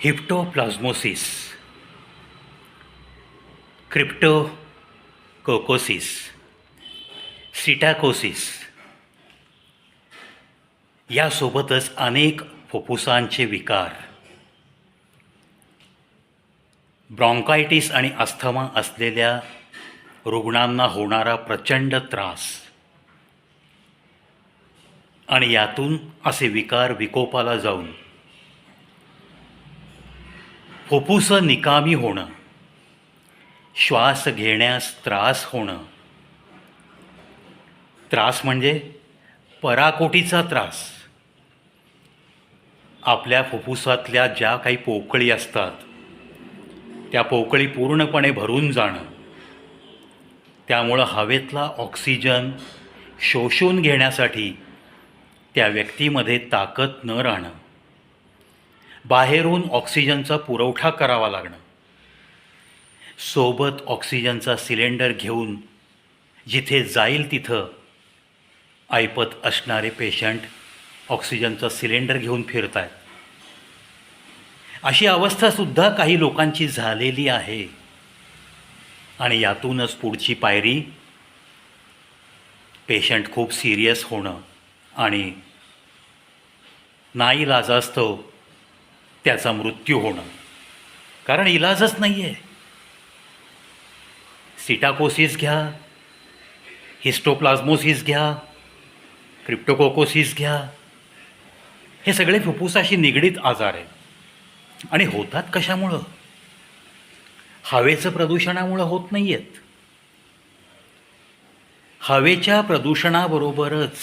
हिप्टोप्लाझ्मोसिस cryptococcosis सिटॅकोसिस यासोबतच अनेक फुफ्फुसांचे विकार. ब्रॉन्कायटिस आणि अस्थमा असलेल्या रुग्णांना होणारा प्रचंड त्रास. आणि यातून असे विकार विकोपाला जाऊन फुफ्फुस निकामी होणं. श्वास घेण्यास त्रास होणं. त्रास म्हणजे पराकोटीचा त्रास. आपल्या फुफ्फुसातल्या ज्या काही पोकळी असतात त्या पोकळी पूर्णपणे भरून जाणं. त्यामुळं हवेतला ऑक्सिजन शोषून घेण्यासाठी त्या व्यक्तीमध्ये ताकद न राहणं. बाहेरून ऑक्सिजनचा पुरवठा करावा लागणं. सोबत ऑक्सिजनचा सिलेंडर घेऊन जिथे जाईल तिथं ऐपत असणारे पेशंट ऑक्सिजनचा सिलेंडर घेऊन फिरत आहेत अशी अवस्थासुद्धा काही लोकांची झालेली आहे. आणि यातूनच पुढची पायरी पेशंट खूप सिरियस होणं आणि नाईलाजास्तव त्याचा मृत्यू होणं. कारण इलाजच नाही आहे सिटाकोसिस घ्या हिस्टोप्लाझ्मोसिस घ्या क्रिप्टोकोकोसिस घ्या. हे सगळे फुफ्फुसाशी निगडीत आजार आहेत. आणि होतात कशामुळं? हवेचं प्रदूषणामुळं होत नाही आहेत हवेच्या प्रदूषणाबरोबरच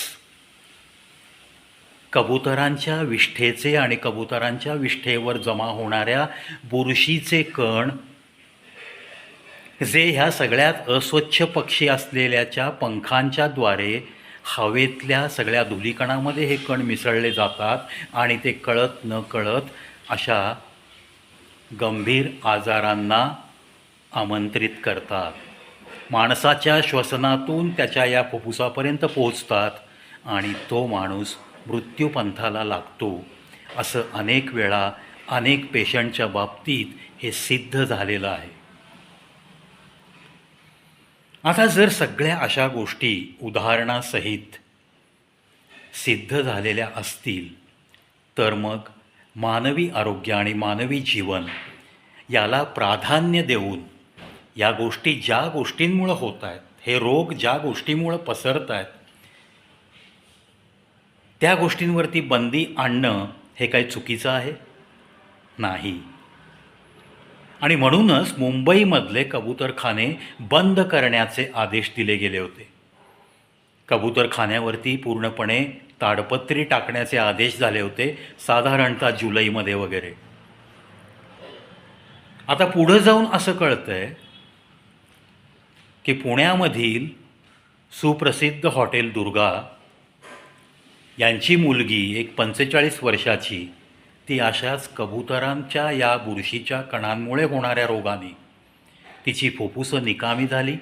कबुतरांच्या विष्ठेचे आणि कबुतरांच्या विष्ठेवर जमा होणाऱ्या बुरशीचे कण जे ह्या सगळ्यात अस्वच्छ पक्षी असलेल्याच्या पंखांच्याद्वारे हवेतल्या सगळ्या धुलीकणामध्ये हे कण मिसळले जातात आणि ते कळत न कळत अशा गंभीर आजारांना आमंत्रित करतात. माणसाच्या श्वसनातून त्याच्या या फुफ्फुसापर्यंत पोहोचतात आणि तो माणूस मृत्यूपंथाला लागतो. असं अनेक वेळा अनेक पेशंटच्या बाबतीत हे सिद्ध झालेलं आहे. आता जर सगळ्या अशा गोष्टी उदाहरणासहित सिद्ध झालेल्या असतील तर मग मानवी आरोग्य आणि मानवी जीवन याला प्राधान्य देऊन या गोष्टी ज्या गोष्टींमुळं होत आहेत हे रोग ज्या गोष्टीमुळं पसरत आहेत त्या गोष्टींवरती बंदी आणणं हे काही चुकीचं आहे? नाही. आणि म्हणूनच मुंबईमधले कबूतरखाने बंद करण्याचे आदेश दिले गेले होते. कबूतरखान्यावरती पूर्णपणे ताडपत्री टाकण्याचे आदेश झाले होते साधारणतः जुलैमध्ये वगैरे. आता पुढं जाऊन असं कळतंय की पुण्यामधील सुप्रसिद्ध हॉटेल दुर्गा यांची मुलगी एक पंचेचाळीस वर्षाची ती अशाच कबुतरांच्या या बुरशीच्या कणांमुळे होणाऱ्या रोगाने. तिची फुफ्फुसं निकामी झाली.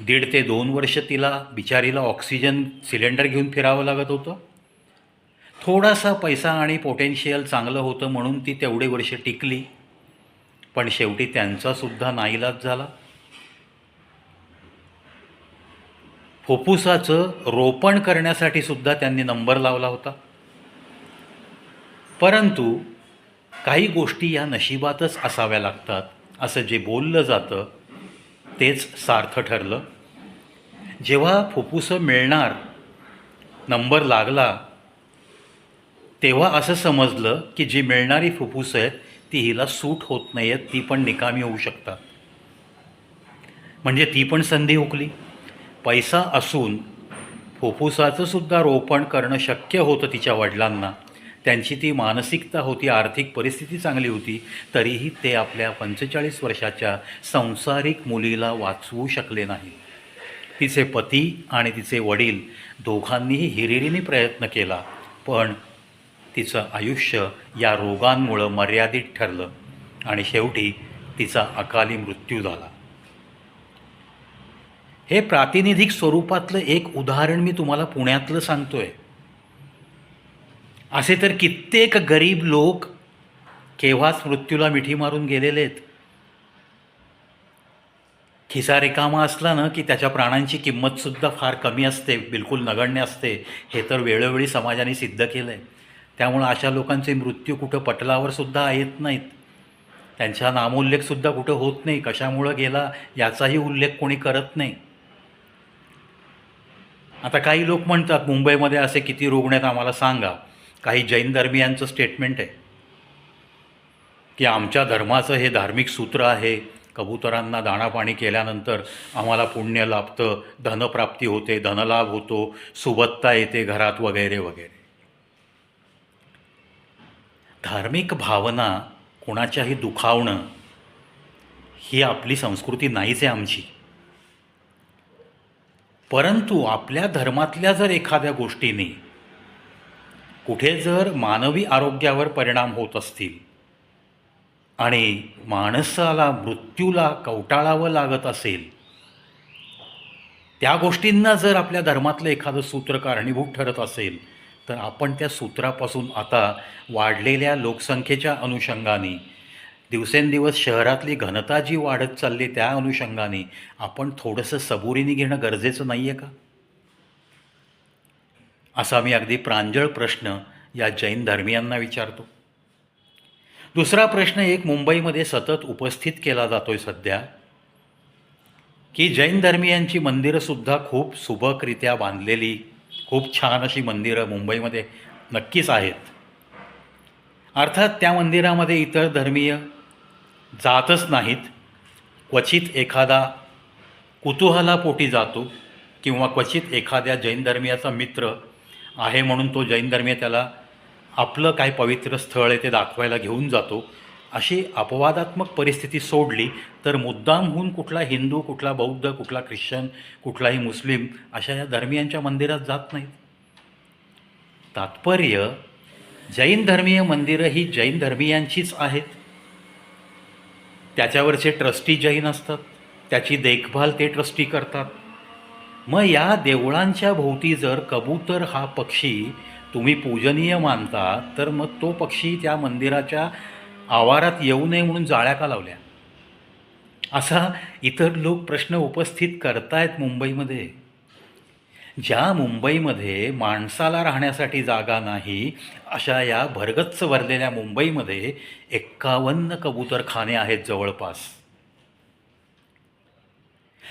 दीड ते दोन वर्ष तिला बिचारीला ऑक्सिजन सिलेंडर घेऊन फिरावं लागत होतं. थोडासा पैसा आणि पोटेन्शियल चांगलं होतं म्हणून ती तेवढे वर्ष टिकली. पण शेवटी त्यांचासुद्धा नाईलाज झाला. फुफ्फुसाचं रोपण करण्यासाठी सुद्धा त्यांनी नंबर लावला होता. परंतु काही गोष्टी या नशिबातच असाव्या लागतात असं जे बोललं जातं तेच सार्थ ठरलं. जेव्हा फुफ्फुसं मिळणार नंबर लागला तेव्हा असं समजलं की जी मिळणारी फुफ्फुसं आहेत ती हिला सूट होत नाही आहेत ती पण निकामी होऊ शकतात. म्हणजे ती पण संधी हुकली. पैसा असून फुफ्फुसाचं सुद्धा रोपण करणं शक्य होतं तिच्या वडिलांना. त्यांची ती मानसिकता होती आर्थिक परिस्थिती चांगली होती तरीही ते आपल्या पंचेचाळीस वर्षाच्या संसारिक मुलीला वाचवू शकले नाही. तिचे पती आणि तिचे वडील दोघांनीही हिरिरीने प्रयत्न केला पण तिचं आयुष्य या रोगांमुळं मर्यादित ठरलं आणि शेवटी तिचा अकाली मृत्यू झाला. हे प्रातिनिधिक स्वरूपातलं एक उदाहरण मी तुम्हाला पुण्यातलं सांगतो आहे असे तर कित्येक गरीब लोक केव्हाच मृत्यूला मिठी मारून गेलेले आहेत. खिसा रिकामा असला ना की त्याच्या प्राणांची किंमतसुद्धा फार कमी असते बिलकुल नगण्य असते. हे तर वेळोवेळी समाजाने सिद्ध केलं आहे त्यामुळं अशा लोकांचे मृत्यू कुठं पटलावर सुद्धा येत नाहीत. त्यांचा नामोल्लेखसुद्धा कुठं होत नाही कशामुळं गेला याचाही उल्लेख कोणी करत नाही. आता काही लोक म्हणतात मुंबईमध्ये असे किती रुग्ण आहेत आम्हाला सांगा. काही जैन धर्मियांचं स्टेटमेंट आहे. की आमच्या धर्माचं हे धार्मिक सूत्र आहे. कबुतरांना दाणापाणी केल्यानंतर आम्हाला पुण्य लाभतं धनप्राप्ती होते धनलाभ होतो सुबत्ता येते घरात वगैरे वगैरे. धार्मिक भावना कोणाच्याही दुखावणं ही आपली संस्कृती नाहीच आहे आमची. परंतु आपल्या धर्मातल्या जर एखाद्या गोष्टीने कुठे जर मानवी आरोग्यावर परिणाम होत असतील आणि माणसाला मृत्यूला कवटाळावं लागत असेल त्या गोष्टींना जर आपल्या धर्मातलं एखादं सूत्र कारणीभूत ठरत असेल तर आपण त्या सूत्रापासून आता वाढलेल्या लोकसंख्येच्या अनुषंगाने दिवसेंदिवस शहरातली घनता जी वाढत चालली त्या अनुषंगाने आपण थोडंसं सबुरीने घेणं गरजेचं नाही आहे का? असा मी अगदी प्रांजळ प्रश्न या जैन धर्मियांना विचारतो. दुसरा प्रश्न एक मुंबईमध्ये सतत उपस्थित केला जातो आहे सध्या की जैन धर्मियांची मंदिरंसुद्धा खूप सुबकरित्या बांधलेली खूप छान अशी मंदिरं मुंबईमध्ये नक्कीच आहेत. अर्थात त्या मंदिरामध्ये इतर धर्मीय जातच नाहीत. क्वचित एखादा कुतूहलापोटी जातो किंवा क्वचित एखाद्या जैन धर्मीयाचा मित्र आहे म्हणून तो जैन धर्मीय त्याला आपलं काय पवित्र स्थळ आहे ते दाखवायला घेऊन जातो. अशी अपवादात्मक परिस्थिती सोडली तर मुद्दामहून कुठला हिंदू कुठला बौद्ध कुठला ख्रिश्चन कुठलाही मुस्लिम अशा या धर्मियांच्या मंदिरात जात नाहीत. तात्पर्य जैन धर्मीय मंदिरं ही जैन धर्मियांचीच आहेत. त्याच्यावरचे ट्रस्टी जैन असतात. त्याची देखभाल ते ट्रस्टी करतात. मग या देवळांच्या भोवती जर कबूतर हा पक्षी तुम्ही पूजनीय मानता तर मग तो पक्षी त्या मंदिराच्या आवारात येऊ नये म्हणून जाळ्या का लावल्या? असा इतर लोक प्रश्न उपस्थित करतायत मुंबईमध्ये. ज्या मुंबईमध्ये माणसाला राहण्यासाठी जागा नाही अशा या भरगच्च भरलेल्या मुंबईमध्ये एक्कावन्न कबूतरखाने आहेत जवळपास.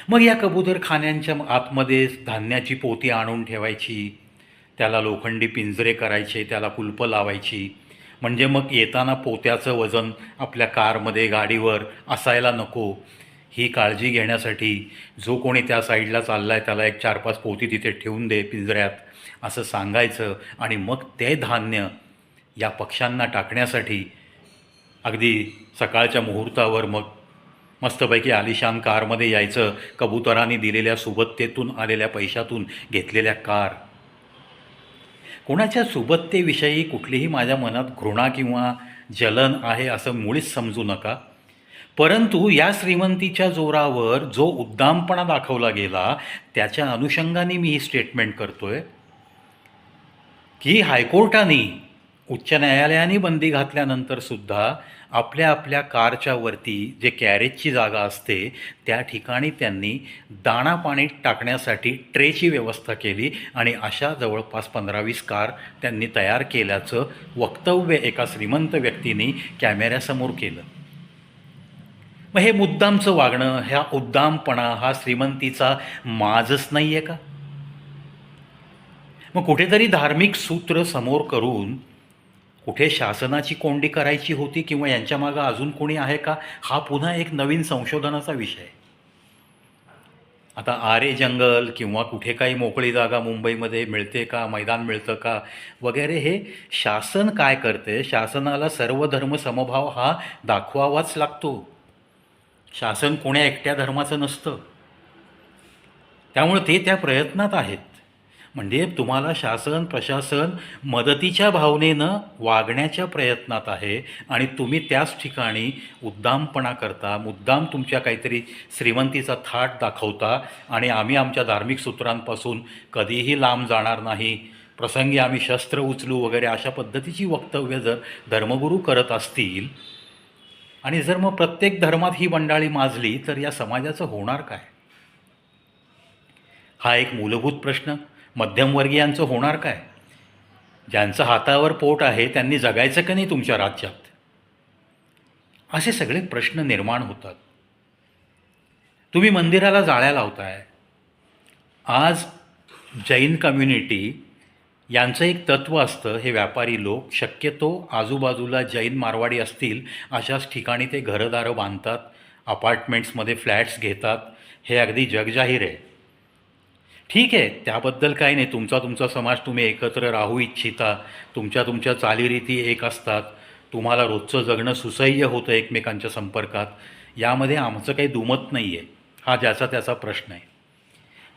मग या कबूतरखान्यांच्या आतमध्ये धान्याची पोती आणून ठेवायची त्याला लोखंडी पिंजरे करायचे त्याला कुलपं लावायची. म्हणजे मग येताना पोत्याचं वजन आपल्या कारमध्ये गाडीवर असायला नको. ही काळजी घेण्यासाठी जो कोणी त्या साईडला चालला आहे त्याला एक चार पाच पोती तिथे ठेवून दे पिंजऱ्यात असं सांगायचं आणि मग ते धान्य या पक्ष्यांना टाकण्यासाठी अगदी सकाळच्या मुहूर्तावर मग मस्तपैकी आलिशान कारमध्ये यायचं कबुतरांनी दिलेल्या सुबत्तेतून आलेल्या पैशातून घेतलेल्या कार. कोणाच्या सुबत्तेविषयी कुठलीही माझ्या मनात घृणा किंवा जलन आहे असं मुळीच समजू नका. परंतु या श्रीमंतीच्या जोरावर जो उद्दामपणा दाखवला गेला त्याच्या अनुषंगाने मी ही स्टेटमेंट करतोय की हायकोर्टाने उच्च न्यायालयाने बंदी घातल्यानंतर सुद्धा आपल्या आपल्या कारच्या वरती जे कॅरेजची जागा असते त्या ठिकाणी त्यांनी दाणा पाणी टाकण्यासाठी ट्रेची व्यवस्था केली आणि अशा जवळपास पंधरा वीस कार त्यांनी तयार केल्याचं वक्तव्य एका श्रीमंत व्यक्तीने कॅमेऱ्यासमोर केलं. मग हे मुद्दामचं वागणं ह्या उद्दामपणा हा श्रीमंतीचा माजच नाही आहे का? मग कुठेतरी धार्मिक सूत्र समोर करून कुठे शासनाची कोंडी करायची होती किंवा यांच्या मागं अजून कोणी आहे का? हा पुन्हा एक नवीन संशोधनाचा विषय. आता आरे जंगल किंवा कुठे काही मोकळी जागा मुंबईमध्ये मिळते का? मैदान मिळतं का? वगैरे हे शासन काय करते? शासनाला सर्व धर्म समभाव हा दाखवावाच लागतो. शासन कोण्या एकट्या धर्माचं नसतं. त्यामुळे ते त्या प्रयत्नात आहेत. म्हणजे तुम्हाला शासन प्रशासन मदतीच्या भावनेनं वागण्याच्या प्रयत्नात आहे आणि तुम्ही त्याच ठिकाणी उद्दामपणा करता मुद्दाम तुमच्या काहीतरी श्रीमंतीचा थाट दाखवता आणि आम्ही आमच्या धार्मिक सूत्रांपासून कधीही लांब जाणार नाही. प्रसंगी आम्ही शस्त्र उचलू वगैरे अशा पद्धतीची वक्तव्य जर धर्मगुरू करत असतील आणि जर मग प्रत्येक धर्मात ही मंडाळी माजली तर या समाजाचं होणार काय? हा एक मूलभूत प्रश्न. मध्यमवर्गीयांचं होणार काय? ज्यांचं हातावर पोट आहे त्यांनी जगायचं का नाही तुमच्या राज्यात? असे सगळे प्रश्न निर्माण होतात. तुम्ही मंदिराला जाळ्या लावताय. आज जैन कम्युनिटी यांचं एक तत्त्व असतं हे व्यापारी लोक शक्यतो आजूबाजूला जैन मारवाडी असतील अशाच ठिकाणी ते घरदारं बांधतात अपार्टमेंट्समध्ये फ्लॅट्स घेतात हे अगदी जगजाहीर आहे. ठीक आहे त्याबद्दल काही नाही तुमचा तुमचा समाज तुम्ही एकत्र राहू इच्छिता तुमच्या तुमच्या चालीरीती एक असतात तुम्हाला रोजचं जगणं सुसह्य होतं एकमेकांच्या संपर्कात यामध्ये आमचं काही दुमत नाही आहे हा ज्याचा त्याचा प्रश्न आहे.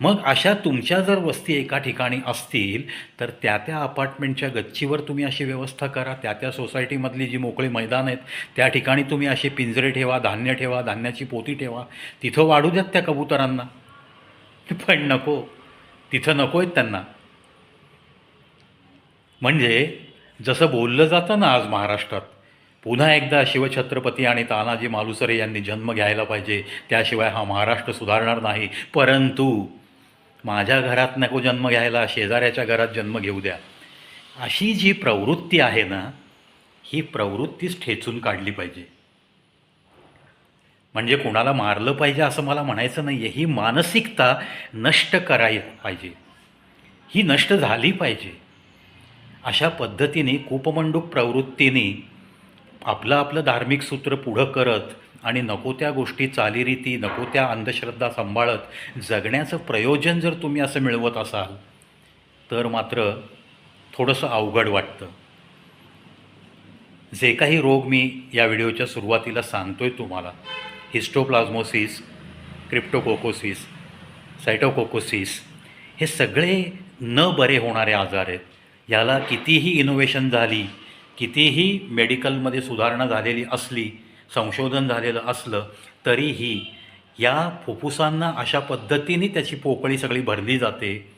मग अशा तुमच्या जर वस्ती एका ठिकाणी असतील तर त्या त्या अपार्टमेंटच्या गच्चीवर तुम्ही अशी व्यवस्था करा. त्या त्या सोसायटीमधली जी मोकळी मैदान आहेत त्या ठिकाणी तुम्ही असे पिंजरे ठेवा धान्य ठेवा धान्याची पोती ठेवा. तिथं वाढू द्यात त्या कबुतरांना. पण नको. तिथं नको आहेत त्यांना. म्हणजे जसं बोललं जातं ना आज महाराष्ट्रात पुन्हा एकदा शिवछत्रपती आणि तानाजी मालुसरे यांनी जन्म घ्यायला पाहिजे. त्याशिवाय हा महाराष्ट्र सुधारणार नाही. परंतु माझ्या घरात नको जन्म घ्यायला शेजाऱ्याच्या घरात जन्म घेऊ द्या. अशी जी प्रवृत्ती आहे ना ही प्रवृत्तीच ठेचून काढली पाहिजे. म्हणजे कोणाला मारलं पाहिजे असं मला म्हणायचं नाही आहे ही मानसिकता नष्ट करायला पाहिजे. ही नष्ट झाली पाहिजे. अशा पद्धतीने कूपमंडूक प्रवृत्तीने आपलं आपलं धार्मिक सूत्र पुढं करत आणि नको त्या गोष्टी चालीरीती नको त्या अंधश्रद्धा सांभाळत जगण्याचं प्रयोजन जर तुम्ही असं मिळवत असाल तर मात्र थोडंसं अवघड वाटतं. जे काही रोग मी या व्हिडिओच्या सुरुवातीला सांगतोय तुम्हाला हिस्टोप्लाझ्मोसिस क्रिप्टोकोकोसिस सायटोकोकोसिस हे सगळे न बरे होणारे आजार आहेत. याला कितीही इनोव्हेशन झाली कितीही मेडिकलमध्ये सुधारणा झालेली असली संशोधन झालेलं असलं तरीही या फुफ्फुसांना अशा पद्धतीने त्याची पोकळी सगळी भरली जाते.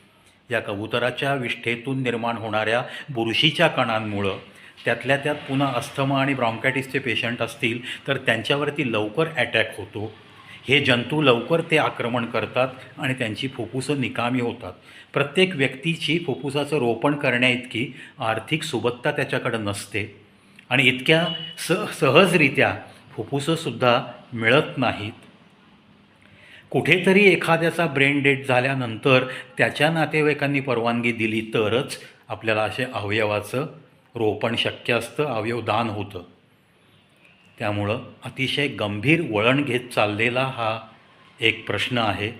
या कबुतराच्या विष्ठेतून निर्माण होणाऱ्या बुरशीच्या कणांमुळं. त्यातल्या त्यात पुन्हा अस्थमा आणि ब्रॉन्कॅटिसचे पेशंट असतील तर त्यांच्यावरती लवकर अटॅक होतो. हे जंतू लवकर ते आक्रमण करतात आणि त्यांची फुफ्फुसं निकामी होतात. प्रत्येक व्यक्तीची फुफ्फुसाचं रोपण करण्याइतकी आर्थिक सुबत्ता त्याच्याकडं नसते. आणि इतक्या स सहजरित्या फुफ्फुसंसुद्धा मिळत नाहीत. कुठेतरी एखाद्याचा ब्रेन डेड झाल्यानंतर त्याच्या नातेवाईकांनी परवानगी दिली तरच आपल्याला असे अवयवाचं रोपण शक्य असतं अवयवदान होतं. त्यामुळं अतिशय गंभीर वळण घेत चाललेला हा एक प्रश्न आहे.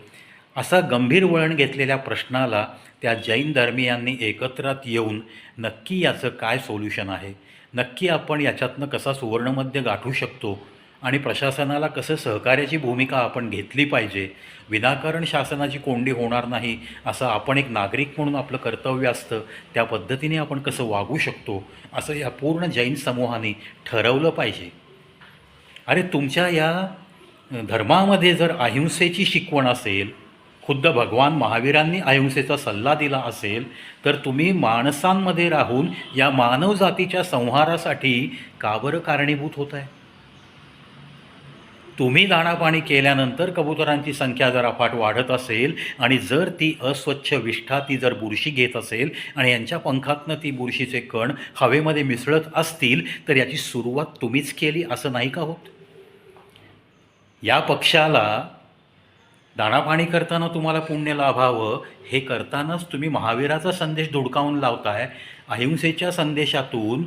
असा गंभीर वळण घेतलेल्या प्रश्नाला त्या जैन धर्मियांनी एकत्रात येऊन नक्की याचं काय सोल्युशन आहे? नक्की आपण याच्यातनं कसा सुवर्णमध्य गाठू शकतो आणि प्रशासनाला कसं सहकार्याची भूमिका आपण घेतली पाहिजे विनाकारण शासनाची कोंडी होणार नाही असं आपण एक नागरिक म्हणून आपलं कर्तव्य असतं त्या पद्धतीने आपण कसं वागू शकतो असं या पूर्ण जैन समूहाने ठरवलं पाहिजे. अरे तुमच्या या धर्मामध्ये जर अहिंसेची शिकवण असेल खुद्द भगवान महावीरांनी अहिंसेचा सल्ला दिला असेल तर तुम्ही माणसांमध्ये राहून या मानवजातीच्या संहारासाठी का बरं कारणीभूत होत आहे तुम्ही दाणापाणी केल्यानंतर कबुतरांची संख्या जर अफाट वाढत असेल आणि जर ती अस्वच्छ विष्ठा ती जर बुरशी घेत असेल आणि यांच्या पंखातनं ती बुरशीचे कण हवेमध्ये मिसळत असतील तर याची सुरुवात तुम्हीच केली असं नाही का होत? या पक्षाला दाणापाणी करताना तुम्हाला पुण्य लाभावं हे करतानाच तुम्ही महावीराचा संदेश धुडकावून लावताय. अहिंसेच्या संदेशातून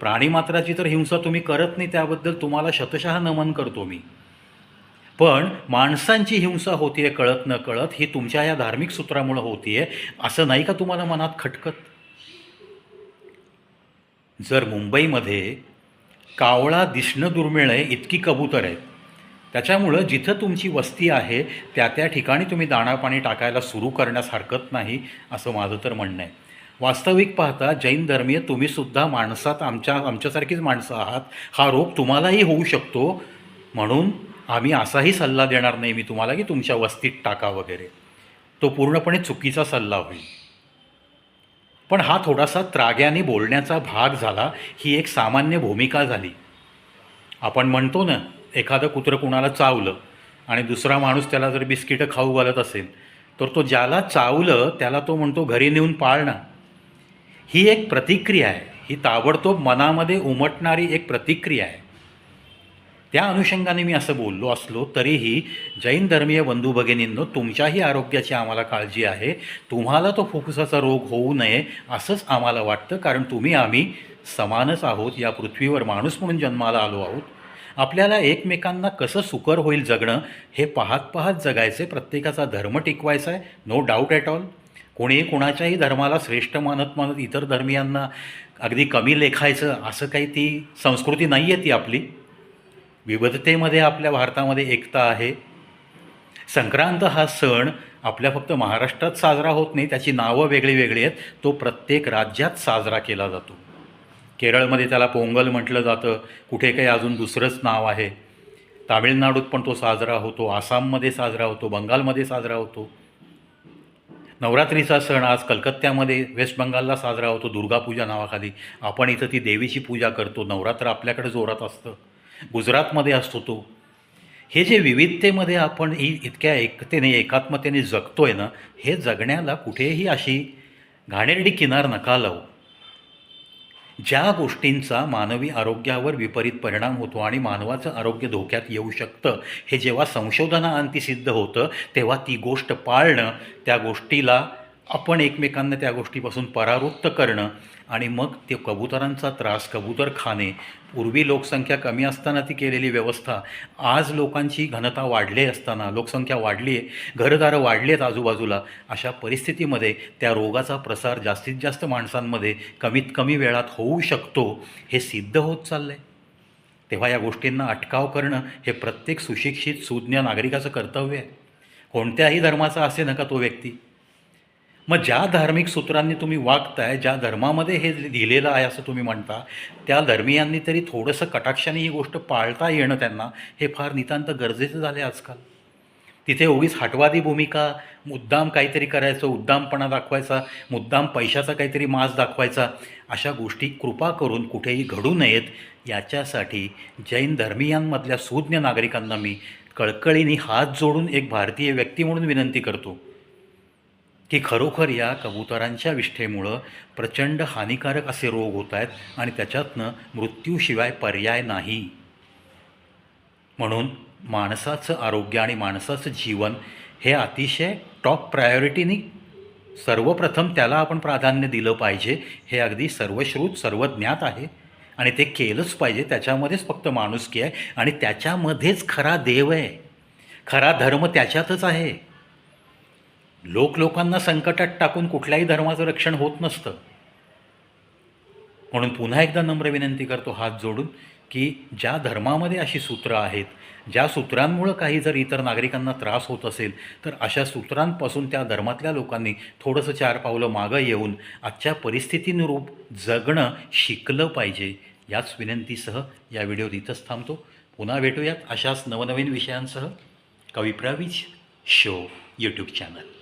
प्राणीमात्राची तर हिंसा तुम्ही करत नाही त्याबद्दल तुम्हाला शतशः नमन करतो मी. पण माणसांची हिंसा होतीये कळत न कळत ही तुमच्या या धार्मिक सूत्रामुळं होतीये असं नाही का तुम्हाला मनात खटकत? जर मुंबईमध्ये कावळा दिसणं दुर्मिळ आहे इतकी कबूतर आहेत. त्याच्यामुळं जिथं तुमची वस्ती आहे त्या त्या ठिकाणी तुम्ही दाणापाणी टाकायला सुरू करण्यास हरकत नाही असं माझं तर म्हणणं आहे. वास्तविक पाहता जैन धर्मीय तुम्हीसुद्धा माणसात आमच्या आमच्यासारखीच माणसं आहात. हा रोग तुम्हालाही होऊ शकतो. म्हणून आम्ही असाही सल्ला देणार नाही मी तुम्हाला की तुमच्या वस्तीत टाका वगैरे. तो पूर्णपणे चुकीचा सल्ला होईल. पण हा थोडासा त्राग्याने बोलण्याचा भाग झाला ही एक सामान्य भूमिका झाली. आपण म्हणतो ना एखादं कुत्रं कुणाला चावलं आणि दुसरा माणूस त्याला जर बिस्किटं खाऊ घालत असेल तर तो ज्याला चावलं त्याला तो म्हणतो घरी नेऊन पाळणं ही एक प्रतिक्रिया आहे. ही ताबडतोब मनामध्ये उमटणारी एक प्रतिक्रिया आहे. त्या अनुषंगाने मी असं बोललो असलो तरीही जैन धर्मीय बंधू भगिनींनो तुमच्याही आरोग्याची आम्हाला काळजी आहे. तुम्हाला तो फुफ्फुसाचा रोग होऊ नये असंच आम्हाला वाटतं कारण तुम्ही आम्ही समानच आहोत. या पृथ्वीवर माणूस म्हणून जन्माला आलो आहोत. आपल्याला एकमेकांना कसं सुकर होईल जगणं हे पाहत पाहत जगायचे प्रत्येकाचा धर्म टिकवायचा आहे. नो डाऊट ॲट ऑल कोणीही कोणाच्याही धर्माला श्रेष्ठ मानत मानत इतर धर्मियांना अगदी कमी लेखायचं असं काही ती संस्कृती नाही आहे ती आपली. विविधतेमध्ये आपल्या भारतामध्ये एकता आहे. संक्रांत हा सण आपल्या फक्त महाराष्ट्रात साजरा होत नाही त्याची नावं वेगळी वेगळी आहेत. तो प्रत्येक राज्यात साजरा केला जातो. केरळमध्ये त्याला पोंगल म्हटलं जातं. कुठे काही अजून दुसरंच नाव आहे. तामिळनाडूत पण तो साजरा होतो. आसाममध्ये साजरा होतो. बंगालमध्ये साजरा होतो. नवरात्रीचा सण आज कलकत्त्यामध्ये वेस्ट बंगालला साजरा होतो. दुर्गापूजा नावाखाली. आपण इथं ती देवीची पूजा करतो. नवरात्र आपल्याकडे जोरात असतं. गुजरातमध्ये असतो तो. हे जे विविधतेमध्ये आपण ही इतक्या एकतेने एकात्मतेने जगतोय ना हे जगण्याला कुठेही अशी घाणेरडी किनार नका लावू. ज्या गोष्टींचा मानवी आरोग्यावर विपरीत परिणाम होतो आणि मानवाचं आरोग्य धोक्यात येऊ शकतं हे जेव्हा संशोधनाअंती सिद्ध होतं तेव्हा ती गोष्ट पाळणं त्या गोष्टीला आपण एकमेकांना त्या गोष्टीपासून परावृत्त करणं आणि मग ते कबुतरांचा त्रास कबूतर खाणे पूर्वी लोकसंख्या कमी असताना ती केलेली व्यवस्था आज लोकांची घनता वाढली असताना लोकसंख्या वाढली आहे घरदारं वाढली आहेत आजूबाजूला अशा परिस्थितीमध्ये त्या रोगाचा प्रसार जास्तीत जास्त माणसांमध्ये कमीत कमी वेळात होऊ शकतो हे सिद्ध होत चाललं आहे तेव्हा या गोष्टींना अटकाव करणं हे प्रत्येक सुशिक्षित सुज्ञ नागरिकाचं कर्तव्य आहे. कोणत्याही धर्माचा असे नका तो व्यक्ती. मग ज्या धार्मिक सूत्रांनी तुम्ही वागताय ज्या धर्मामध्ये हे लिहिलेलं आहे असं तुम्ही म्हणता त्या धर्मियांनी तरी थोडंसं कटाक्षाने ही गोष्ट पाळता येणं त्यांना हे फार नितांत गरजेचं झालं आहे आजकाल. तिथे उगीच हटवादी भूमिका मुद्दाम काहीतरी करायचं उद्दामपणा दाखवायचा मुद्दाम पैशाचा काहीतरी मास दाखवायचा अशा गोष्टी कृपा करून कुठेही घडू नयेत याच्यासाठी जैन धर्मियांमधल्या सुज्ञ नागरिकांना मी कळकळीने हात जोडून एक भारतीय व्यक्ती म्हणून विनंती करतो. की खरोखर या कबुतरांच्या विष्ठेमुळं प्रचंड हानिकारक असे रोग होत आहेत आणि त्याच्यातनं मृत्यूशिवाय पर्याय नाही. म्हणून माणसाचं आरोग्य आणि माणसाचं जीवन हे अतिशय टॉप प्रायोरिटीनी सर्वप्रथम त्याला आपण प्राधान्य दिलं पाहिजे. हे अगदी सर्वश्रुत सर्वज्ञात आहे. आणि ते केलंच पाहिजे. त्याच्यामध्येच फक्त माणुसकी आहे. आणि त्याच्यामध्येच खरा देव आहे. खरा धर्म त्याच्यातच आहे. लोक लोकांना संकटात टाकून कुठल्याही धर्माचं रक्षण होत नसतं. म्हणून पुन्हा एकदा नम्र विनंती करतो हात जोडून की ज्या धर्मामध्ये अशी सूत्रं आहेत ज्या सूत्रांमुळं काही जर इतर नागरिकांना त्रास होत असेल तर अशा सूत्रांपासून त्या धर्मातल्या लोकांनी थोडंसं चार पावलं मागं येऊन आजच्या परिस्थितीनुरूप जगणं शिकलं पाहिजे याच विनंतीसह या व्हिडिओत इथंच थांबतो. पुन्हा भेटूयात अशाच नवनवीन विषयांसह. कविप्रावीज शो यूट्यूब चॅनल